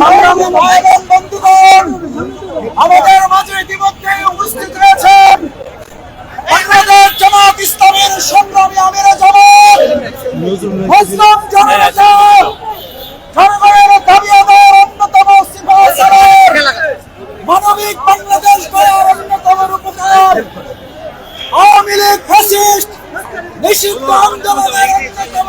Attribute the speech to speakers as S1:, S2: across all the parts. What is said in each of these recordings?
S1: সংগ্রামী ভাই আমাদের মাঝে ইতিমধ্যে উপস্থিত রয়েছেন বাংলাদেশ জামাত ইসলামের সংগ্রামী আমির জামাত, মুসলিম জনতা জনগণের দাবি আদায়ের অন্যতম সিপাহসালার মানবিক বাংলাদেশ গড়ার অন্যতম রূপকার, আওয়ামী লীগ ফ্যাসিস্ট, নিষিদ্ধ আন্দোলনের অন্যতম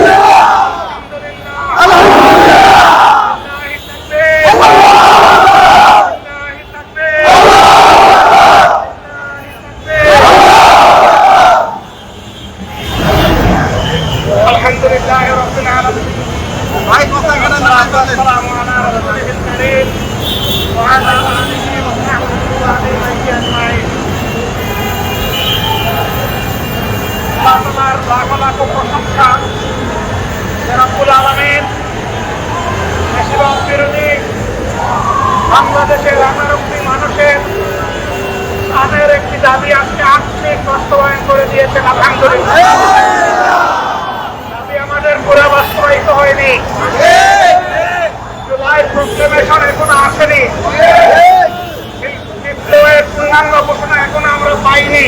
S2: তোমার লাখো লাখো প্রশংসা। যে রব্বুল আলমিন বেশিরভাগ বিরোধী বাংলাদেশের এগারোটি মানুষের তাদের একটি দাবি আজকে আর্থিক বাস্তবায়ন করে দিয়েছেন আলহামদুলিল্লাহ। দাবি আমাদের পুরা বাস্তবায়িত হয়নি জুলাই প্রক্লেমেশন এখনও আসেনি বিপ্লবের পূর্ণাঙ্গ ঘোষণা এখনও আমরা পাইনি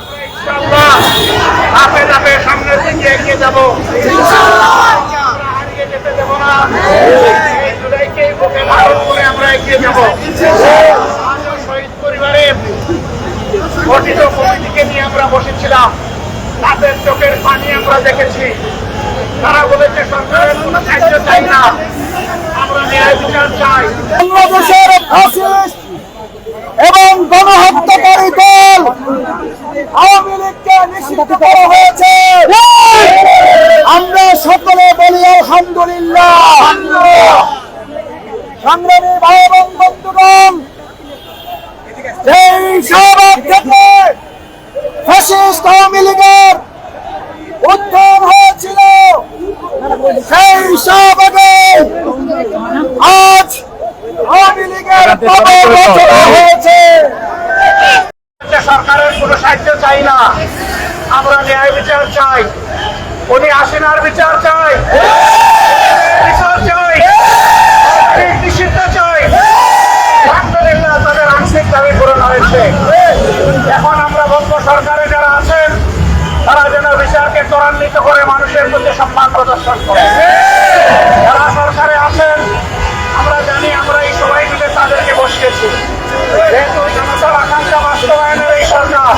S2: আমরা ইনশাআল্লাহ ধাপে ধাপে সামনের দিকে এগিয়ে যাব আমরা হারিয়ে যেতে দেব না এই জুলাইকে বুকে ধারণ করে আমরা এগিয়ে যাব আজও শহীদ কমিটিকে নিয়ে আমরা বসেছিলাম। তাদের চোখের পানি আমরা দেখেছি। তারা বলেছে না। আমরা ন্যায় বিচার চাই।
S1: বাংলাদেশের ফ্যাসিস্ট এবং গণহত্যাকারী দল আওয়ামী লীগকে নিষিদ্ধ করা হয়েছে। আমরা সকলে বলি, আলহামদুলিল্লাহ। সংগ্রামী ভাই এবং বন্ধুগণ এই শাহবাগ থেকে ফ্যাসিস্ট আওয়ামী লীগের উত্থান হয়েছিল। সেই শাহবাগে আজ আওয়ামী লীগের হয়েছে।
S2: সরকারের কোনো সাহায্য চাই না আমরা ন্যায় বিচার চাই উনি আসিনার বিচার চাই বিচার চাই আর্থিক নিষিদ্ধ চাই আলহামদুলিল্লাহ তাদের আংশিক দাবি পূরণ এখন আমরা বলব, সরকারে যারা আছেন, তারা যেন বিচারকে ত্বরান্বিত করে মানুষের প্রতি সম্মান প্রদর্শন করে। যারা সরকারে আছেন, আমরা জানি আমরা এই সবাই মিলে তাদেরকে বসিয়েছি। যেহেতু জনতার আকাঙ্ক্ষা বাস্তবায়নের এই সরকার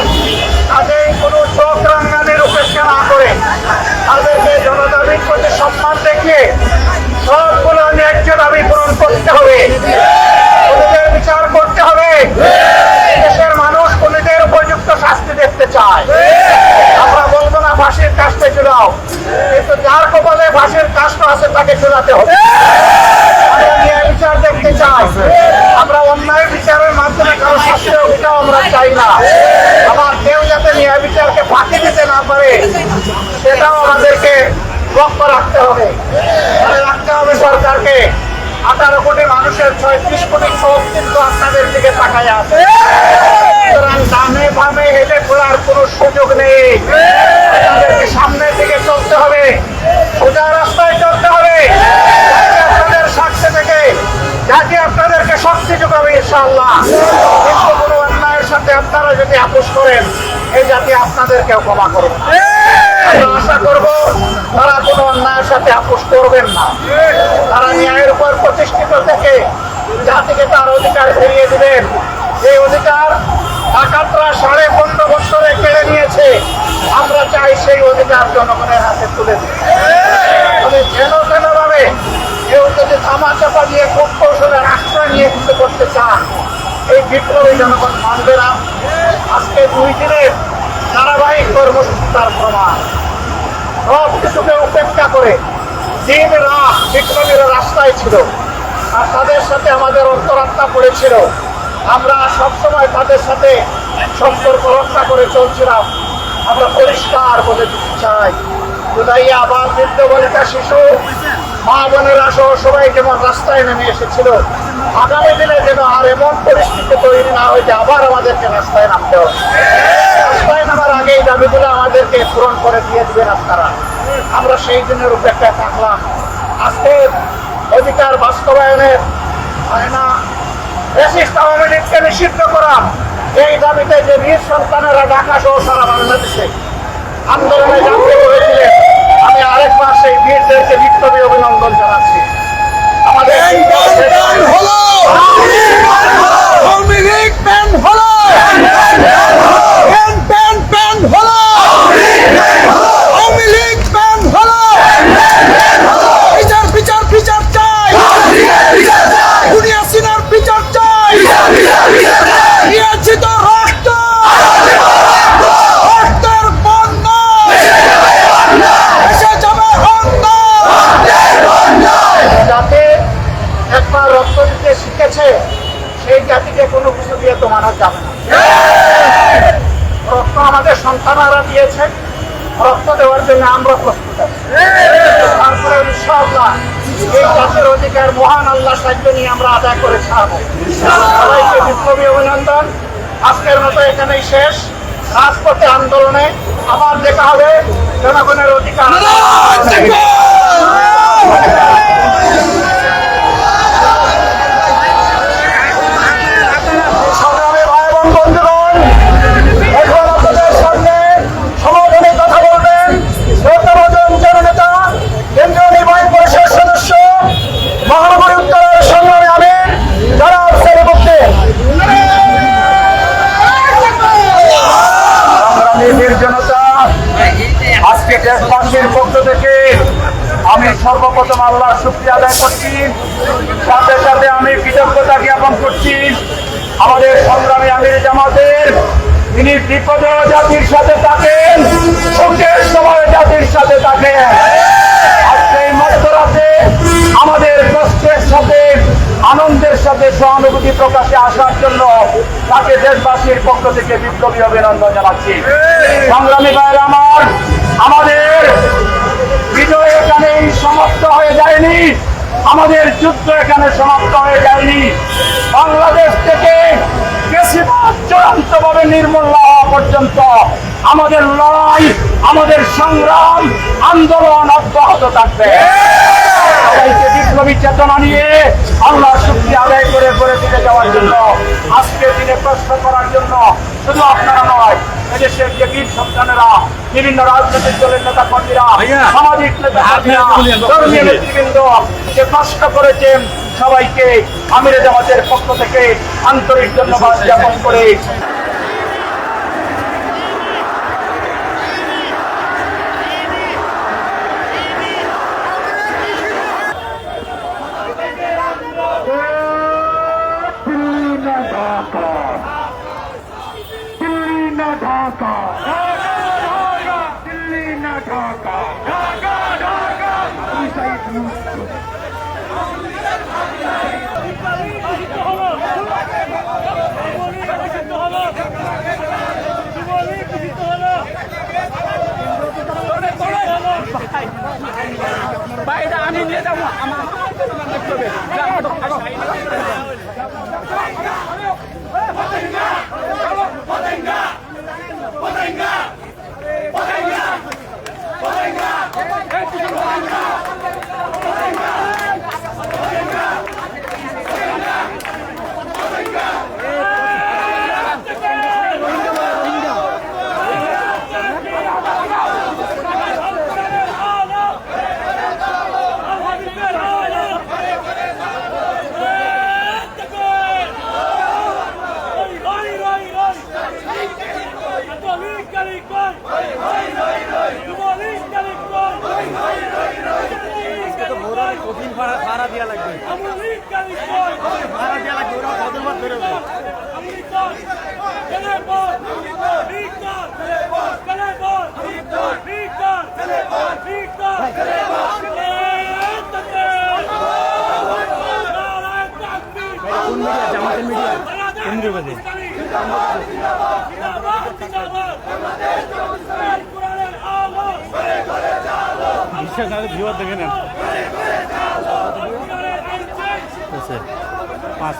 S2: কাজেই কোনো চোখ রাঙ্গানির উপেক্ষা না করে তাদেরকে জনতাদের প্রতি সম্মান দেখিয়ে সবগুলো ন্যায্য দাবি পূরণ করতে হবে খুনিদের বিচার করতে হবে দেশের মানুষ খুনিদের উপযুক্ত শাস্তি দেখতে চায় আমরা বলব না কাজটা চুলাও কিন্তু যার কপালে ফাঁসির কাজটা আছে তাকে চুলাতে হবে। দেখতে চাই। আমরা বিচারের মাধ্যমে আমরা চাই না। কেউ যাতে ফাঁকি দিতে না পারে, সেটাও আমাদেরকে লক্ষ্য রাখতে হবে। রাখতে হবে সরকারকে। আঠারো কোটি মানুষের ছয়ত্রিশ কোটি সব কিন্তু আপনাদের দিকে তাকায় আছে। এই জাতি আপনাদেরকেও ক্ষমা করবে আশা করব তারা কোনো অন্যায়ের সাথে আপোষ করবেন না। তারা ন্যায়ের উপর প্রতিষ্ঠিত থেকে জাতিকে তার অধিকার ফিরিয়ে দিবেন। এই অধিকার ডাকাতরা সাড়ে পনেরো বছরে কেড়ে নিয়েছে। আমরা চাই সেই অধিকার জনগণের হাতে তুলে দিই যেন তেন ভাবে কেউ যদি থামা চাপা দিয়ে খুব কৌশলের আশ্রয় নিয়ে কিছু করতে চান, এই বিপ্লবী জনগণ মানবে না। আজকে দুই দিনের ধারাবাহিক কর্মসূচি তার প্রমাণ। সব কিছুকে উপেক্ষা করে দিন রাত বিপ্লবীরা রাস্তায় ছিল আর তাদের সাথে আমাদের অন্তরাত্মা পড়েছিল। আমরা সবসময় তাদের সাথে সম্পর্ক রক্ষা করে চলছিলাম। আমরা পরিষ্কার বলে দিতে চাই। জুদাইয়া আবার বৃদ্ধ বনিতা শিশু, মা বোনেরা সহ সবাই যেমন রাস্তায় নেমে এসেছিল। আগামী দিনে যেন আর এমন পরিস্থিতি তৈরি না হয় যে আবার আমাদেরকে রাস্তায় নামতে হবে। রাস্তায় নামার আগেই দাবিগুলো আমাদেরকে পূরণ করে দিয়ে দিবেন আপনারা। আমরা সেই দিনের উপেক্ষায় থাকলাম। আজকে অধিকার বাস্তবায়নের হয় না আওয়ামী লীগকে নিষিদ্ধ করা, এই দাবিতে যে বীর সন্তানেরা ঢাকা সহ সারা বাংলাদেশে আন্দোলনে জানতে হয়েছিলেন, আমি আরেকবার সেই বীরদেরকে বিপ্লবী অভিনন্দন জানাচ্ছি আমাদের
S1: হলো আওয়ামী লীগ প্যান হলো প্যান প্যান প্যান হলো আওয়ামী লীগ প্যান হলো বিচার বিচার বিচার চাই দুনিয়া সিনার বিচার চাই নিয়েছি তো রক্ত রক্তের বন্যা এসে যাবে অন্য
S2: যাতে একবার রক্ত দিতে শিখেছে সেই জাতিকে কোনো কিছু দিয়ে তো মানা যাবে না রক্ত আমাদের সন্তানরা দিয়েছে রক্ত দেওয়ার জন্য তারপরে এই জাতির অধিকার মহান আল্লাহ সাহায্য নিয়ে আমরা আদায় করে ছাড়বো। সবাইকে বিপ্লবী অভিনন্দন। আজকের মতো এখানেই শেষ। রাজপথে আন্দোলনে আবার দেখা হবে। জনগণের অধিকার সংগ্রামী ভাই এবং বন্ধুগণ এখন আপনাদের সামনে সমাধানে কথা বলবেন শ্রদ্ধাভাজন জননেতা কেন্দ্রীয় নির্বাহী পরিষদ সদস্য মহানগরী উত্তরের সংগ্রামী আমির যারা সেলিম উদ্দিন সংগ্রামী বীর জনতা আজকে দেশবাসীর পক্ষ থেকে আমি সর্বপ্রথম আল্লাহর শুক্রিয়া আদায় করছি। সাথে সাথে আমি কৃতজ্ঞতা জ্ঞাপন করছি আমাদের সংগ্রামী আমির জামাতের। তিনি বিপদে জাতির সাথে থাকেন সময় জাতির সাথে থাকেন। সহানুভূতি প্রকাশে আসার জন্য তাকে দেশবাসীর পক্ষ থেকে বিপ্লবী অভিনন্দন জানাচ্ছি। সংগ্রামী ভাইয়ের আমার, আমাদের বিজয় এখানেই সমাপ্ত হয়ে যায়নি, আমাদের যুদ্ধ এখানে সমাপ্ত হয়ে যায়নি। বাংলাদেশ থেকে বেশিরভাগ চূড়ান্তভাবে নির্মূল হওয়া পর্যন্ত আমাদের লড়াই, আমাদের সংগ্রাম, আন্দোলন অব্যাহত থাকবে। সবাইকে বিপ্লবী চেতনা নিয়ে আল্লাহর শুক্রিয়া আদায় করে করে ফিরে যাওয়ার জন্য আজকে দিনে প্রশ্ন করার জন্য শুধু আপনারা নয় এদেশের যে বীর সন্তানেরা বিভিন্ন রাজনৈতিক দলের নেতা কর্মীরা সামাজিক ধর্মীয় নেতৃবৃন্দ যে কষ্ট করেছেন সবাইকে আমিরে জামাতের পক্ষ থেকে আন্তরিক ধন্যবাদ জ্ঞাপন করে
S3: কেন্দ্রীয় বাদে বিশ্বাস না ভিউয়ার দেখে নেন। পাঁচ।